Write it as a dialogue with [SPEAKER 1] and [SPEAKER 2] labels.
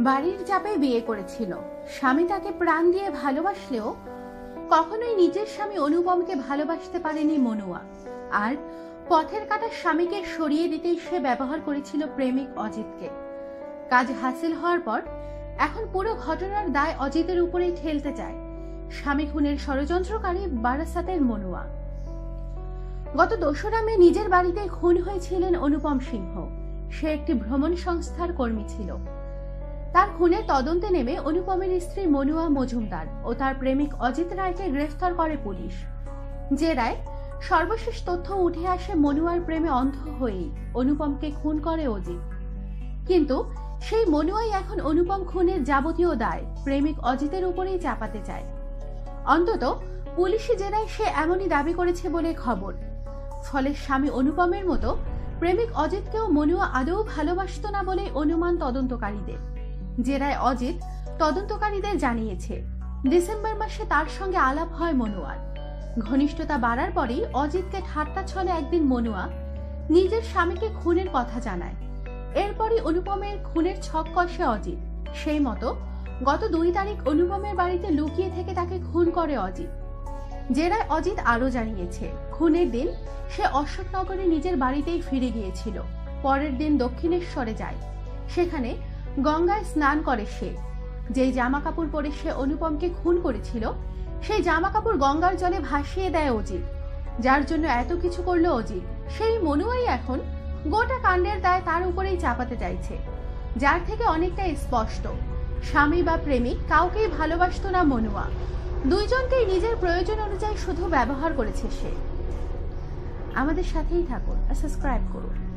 [SPEAKER 1] বাড়ির চাপে বিয়ে করেছিল। স্বামী তাকে প্রাণ দিয়ে ভালোবাসলেও কখনোই নিজের স্বামী অনুপমকে ভালোবাসতে পারেনি মনুয়া। আর পথের কাটা স্বামীকে সরিয়ে দিতেই সে ব্যবহার করেছিল প্রেমিক অজিতকে। কাজ হাসিল হওয়ার পর এখন পুরো ঘটনার দায় অজিতের উপরেই ঠেলতে চায়। স্বামী খুনের ষড়যন্ত্রকারী বারাসাতের মনুয়া। গত দোসরা মে নিজের বাড়িতে খুন হয়েছিলেন অনুপম সিংহ। সে একটি ভ্রমণ সংস্থার কর্মী ছিল। তার খুনের তদন্তে নেমে অনুপমের স্ত্রী মনুয়া মজুমদার ও তার প্রেমিক অজিত রায়কে গ্রেফতার করে পুলিশ। যে রায় সর্বশেষ তথ্য উঠে আসে মনুয়ার প্রেমে অন্ধ হয়েই। অনুপমকে খুন করে অজিত। কিন্তু সেই মনুয়াই এখন অনুপম খুনের যাবতীয় দায় প্রেমিক অজিতের উপরেই চাপাতে চায়। অন্তত পুলিশি জেরায় সে এমনই দাবি করেছে বলে খবর। ফলে স্বামী অনুপমের মতো প্রেমিক অজিতকেও মনুয়া আদৌ ভালোবাসত না বলে অনুমান তদন্তকারীদের। জেরায় অজিত তদন্তকারীদের জানিয়েছে, ডিসেম্বর মাসে তার সঙ্গে আলাপ হয় মনুয়ার। ঘনিষ্ঠতা বাড়ার পরেই অজিতকে ঠাট্টা ছলে একদিন মনুয়া নিজের স্বামীকে খুনের কথা জানায়। এরপরই অনুপমের খুনের ছক কষে অজিত। সেই মতো গত দুই তারিখ অনুপমের বাড়িতে লুকিয়ে থেকে তাকে খুন করে অজিত। জেরায় অজিত আরও জানিয়েছে, খুনের দিন সে অশোকনগরে নিজের বাড়িতেই ফিরে গিয়েছিল। পরের দিন দক্ষিণেশ্বরে যায়। সেখানে গঙ্গায় স্নান করে সে। যেই জামা কাপড় পরে সে অনুপমকে খুন করেছিল, সেই জামা কাপড় গঙ্গার জলে ভাসিয়ে দেয় অজিত। যার জন্য এত কিছু করল অজিত, সেই মনুয়াই এখন গোটা কাণ্ডের দায় তার উপরেই চাপাতে চাইছে। যার থেকে অনেকটা স্পষ্ট, স্বামী বা প্রেমিক কাউকেই ভালোবাসতো না মনুয়া। দুইজনকেই নিজের প্রয়োজন অনুযায়ী শুধু ব্যবহার করেছে সে। আমাদের সাথেই থাকুন সাবস্ক্রাইব করুন।